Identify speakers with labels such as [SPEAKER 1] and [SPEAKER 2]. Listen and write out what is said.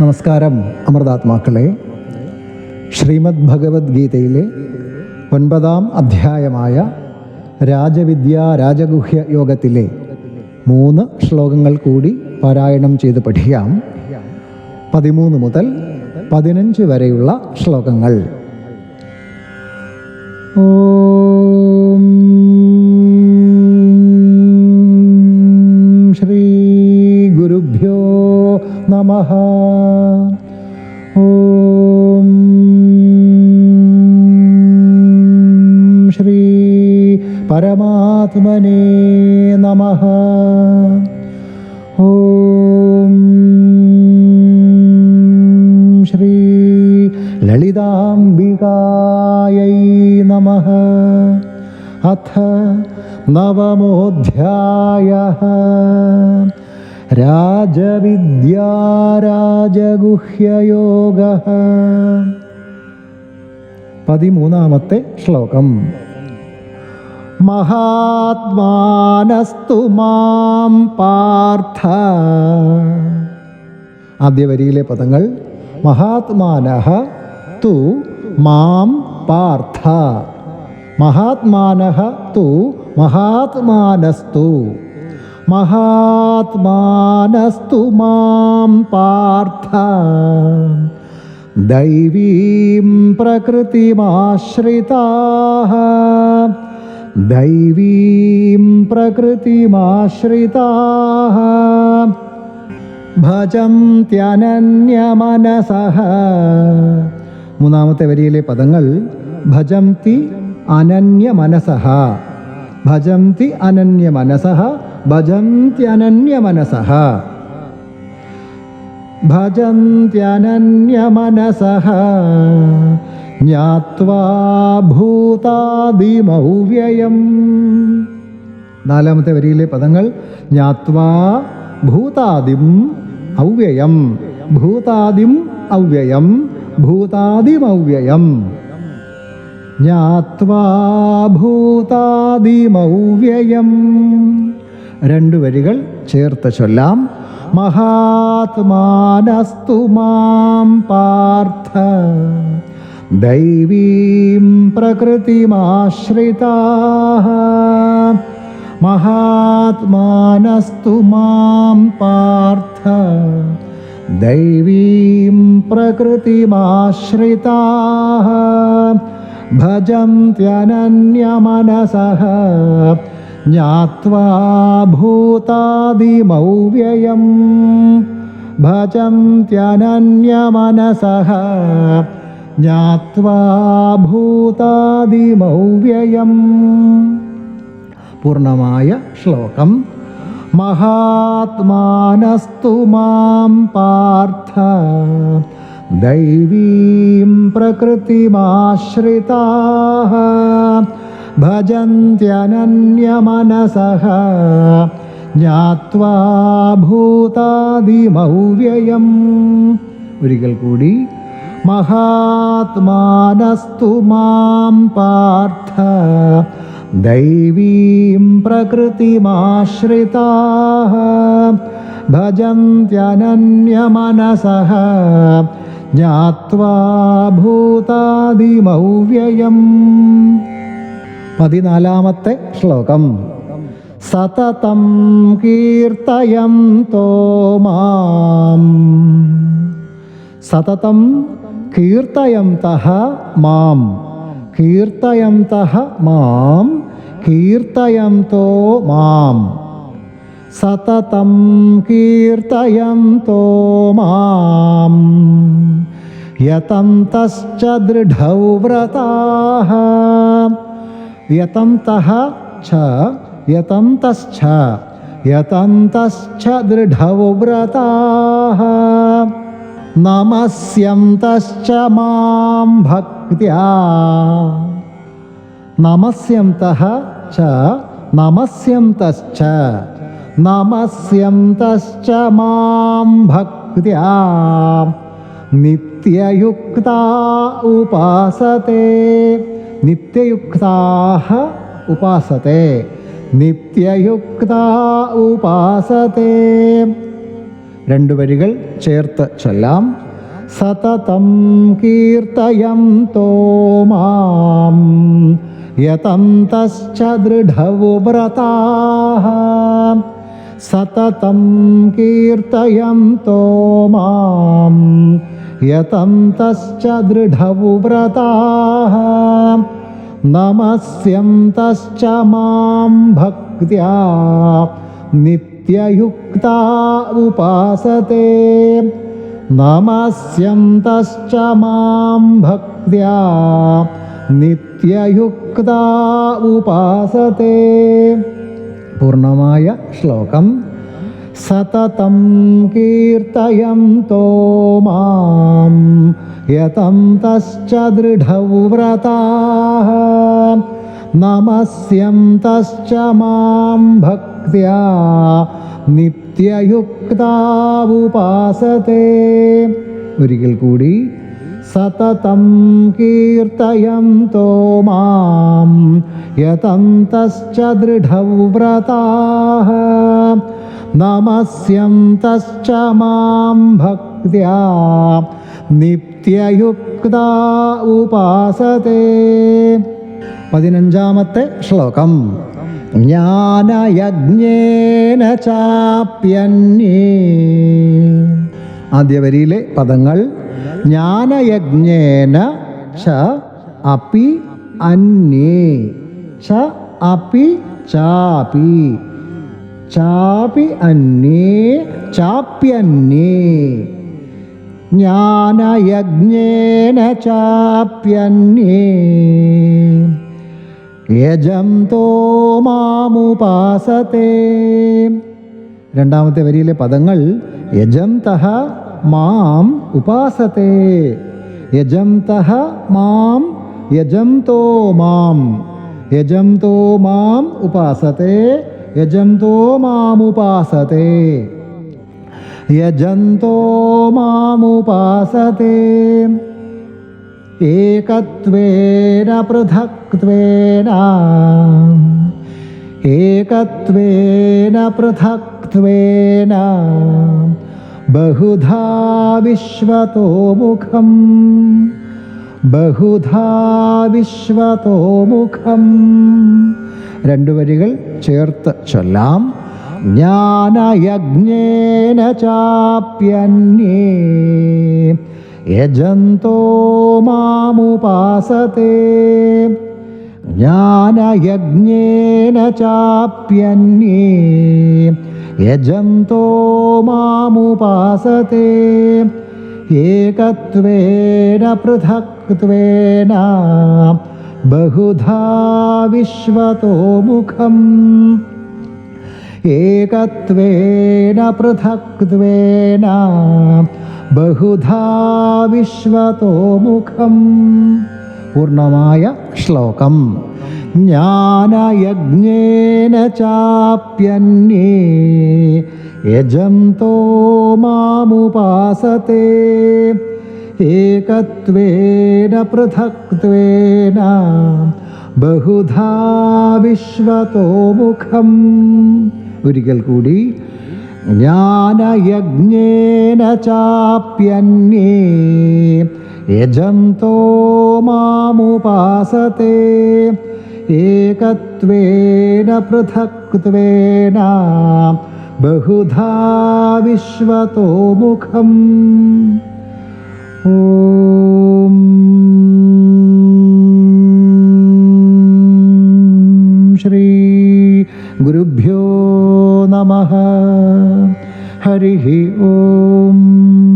[SPEAKER 1] നമസ്കാരം അമൃതാത്മാക്കളെ. ശ്രീമദ് ഭഗവത്ഗീതയിലെ ഒൻപതാം അധ്യായമായ രാജവിദ്യ രാജഗുഹ്യ യോഗത്തിലെ മൂന്ന് ശ്ലോകങ്ങൾ കൂടി പാരായണം ചെയ്ത് പഠിക്കാം. പതിമൂന്ന് മുതൽ പതിനഞ്ച് വരെയുള്ള ശ്ലോകങ്ങൾ. ഓം ശ്രീ ഗുരുഭ്യോ നമ പരമാത്മനേ നമ. ഓം ശ്രീ ലളിതാംബികായൈ നമഃ. അഥ നവമോऽധ്യായः രാജവിദ്യാരാജഗുഹ്യയോഗः. പതിമൂന്നാമത്തെ ശ്ലോകം. മഹാത്മാനസ്തു മാം പാർത്ഥ. ആദ്യ വരിയിലെ പദങ്ങൾ മഹാത്മാനഃ തു മാം പാർത്ഥ. മഹാത്മാനഃ തു മഹാത്മാനസ്തു. മഹാത്മാനസ്തു മാം പാർത്ഥ. ദൈവീം പ്രകൃതിമാശ്രിതാः ദൈവീം പ്രകൃതിമാശ്രിതാः ഭജന്ത്യനന്യമനസഃ മൂന്നാമത്തെ വരിയിലെ പദങ്ങൾ അനന്യ അനന്യമനസഃ ഭജന്തി അനന്യമനസഃ ഭജന്ത്യനന്യമനസഃ ഭജന്ത്യനന്യമനസഃ ജ്ഞാത്വാ ഭൂതാദിമൗവ്യയം നാലാമത്തെ വരിയിലെ പദങ്ങൾ ജ്ഞാത്വാ ഭൂതാദിം അവ്യയം ഭൂതാദിം അവ്യയം ഭൂതാദിമൗവ്യയം ജ്ഞാത്വാ ഭൂതാദിമൗവ്യയം രണ്ടു വരികൾ ചേർത്ത് ചൊല്ലാം. മഹാത്മാനസ്തു മാം പാർത്ഥ. दैवीं प्रकृतिमाश्रिताः। महात्मानस्तु मां पार्थ। दैवीं प्रकृतिमाश्रिताः। भजन्त्यनन्यमनसः। ज्ञात्वा भूतादिमव्ययं भजं त्यनन्यमनसः ജ്ഞാത്വാ ഭൂതാദിമൗവ്യയം പൂർണമായ ശ്ലോകം മഹാത്മാനസ്തു മാം പാർത്ഥ ദൈവീം പ്രകൃതിമാശ്രിതാः ഭജന്ത്യനന്യമനസഃ ജ്ഞാത്വാ ഭൂതാദിമൗവ്യയം ഒരിക്കൽ കൂടി മഹാത്മാനസ്തു മാം പാർത്ഥ. ദൈവീം പ്രകൃതിമാശ്രിതാः. ഭജന്ത്യനന്യമനസഃ. ജ്ഞാത്വാ ഭൂതാദിമൗവ്യയം. പതിനാലാമത്തെ ശ്ലോകം. സതതം കീർത്തയം തോ മാം. സതതം കീർത്തയന്തഃ മാം. കീർത്തയന്തഃ മാം കീർത്തയന്തോ മാം. സതതം കീർത്തയന്തോ മാം. യതന്തശ്ച ദൃഢൗ വ്രതാः യതന്തഃ ഛ യതന്തശ്ച യതന്തശ്ച ദൃഢൗ വ്രതാः നമസ്യന്തശ്ച മാം ഭക്ത്യാ നമസ്യന്ത ച നമസ്യന്തശ്ച നമസ്യന്തശ്ച മാം ഭക്ത്യാ നിത്യയുക്താ ഉപാസത്തെ നിത്യയുക്താः ഉപാസത്തെ നിത്യയുക്താ ഉപാസത്തെ രണ്ട് വരികൾ ചേർത്ത് ചൊല്ലാം. സതതം കീർത്തയം തോമാം. യതന്തശ്ച ദൃഢവുവ്രതാ സതതം കീർത്തയം തോമാം. യതന്തശ്ച ദൃഢവുവ്രതാ നമസ്യം മാം ഭക്ത്യാ. നിത്യയുക്താ ഉപാസത്തെ നമസ്യം തശ്ച മാം ഭക്ത്യാ നിത്യയുക്താ ഉപാസത്തെ പൂർണമായ ശ്ലോകം സതതം കീർത്തയം തോമാം യതം തശ്ച ദൃഢവ്രതാः നമസ്യം തശ്ച മാം ഭക്തിയാ നിത്യയുക്താ ഉപാസത്തെ ഒരിക്കൽ കൂടി സതതം കീർത്തയം തോമാം യതം തശ്ച ദൃഢവ്രതാ നമസ്യം തശ്ച മാം ഭക്തിയാ നിത്യയുക്താ ഉപാസത്തെ പതിനഞ്ചാമത്തെ ശ്ലോകം. ജ്ഞാനയജ്ഞേന ചാപ്യന്യേ. ആദ്യ വരിയിലെ പദങ്ങൾ ജ്ഞാനയജ്ഞേന ച അപ്പി അന്യേ. ച അപ്പി ചാപി. ചാപി അന്യേ ചാപ്യന്യേ. ജ്ഞാനയജ്ഞേന ചാപ്യന്യേ. യജന്തോ മാമുപാസത്തെ രണ്ടാമത്തെ വരിയിലെ പദങ്ങൾ യജന്തഃ മാം ഉപാസത്തെ. യജന്തഃ മാം യജന്തോ മാം. യജന്തോ മാം ഉപാസത്തെ. യജന്തോ മാമുപാസത്തെ യജന്തോ മാമുപാസത്തെ ഏകത്വേന പൃഥക്വേന ഏകത്വേന പൃഥക്വേന ബഹുധാ വിശ്വതോ മുഖം ബഹുധാ വിശ്വതോ മുഖം രണ്ടു വരികൾ ചേർത്ത് ചൊല്ലാം. ജ്ഞാനയജ്ഞേന ചാപ്യന്യേ യജന്തോ മാമുപാസത്തെ ജ്ഞാനയജ്ഞേന ചാപ്യന്യേ യജന്തോ മാമുപാസത്തെ ഏകത്വേന പൃഥക്ത്വേന ബഹുധാ വിശ്വതോ മുഖം ഏകത്വേന പൃഥക്ത്വേന ബഹുധാ വിശ്വതോ മുഖം പൂർണമായ ശ്ലോകം ജ്ഞാനയജ്ഞേന ചാപ്യന്യേ യജന്തോ മാമുപാസത്തെ ഏകത്വേന പൃഥക്ത്വേന ബഹുധാ വിശ്വതോ മുഖം ഒരിക്കൽ കൂടി. ജ്ഞാനയജ്ഞേന ചാപ്യന്യേ യജന്തോ മാമുപാസത്തെ ഏകത്വേന പൃഥക്വേന ബഹുധാ വിശ്വതോ മുഖം ഓം ശ്രീ ഗുരുഭ്യോ നമ ഹരി ഓം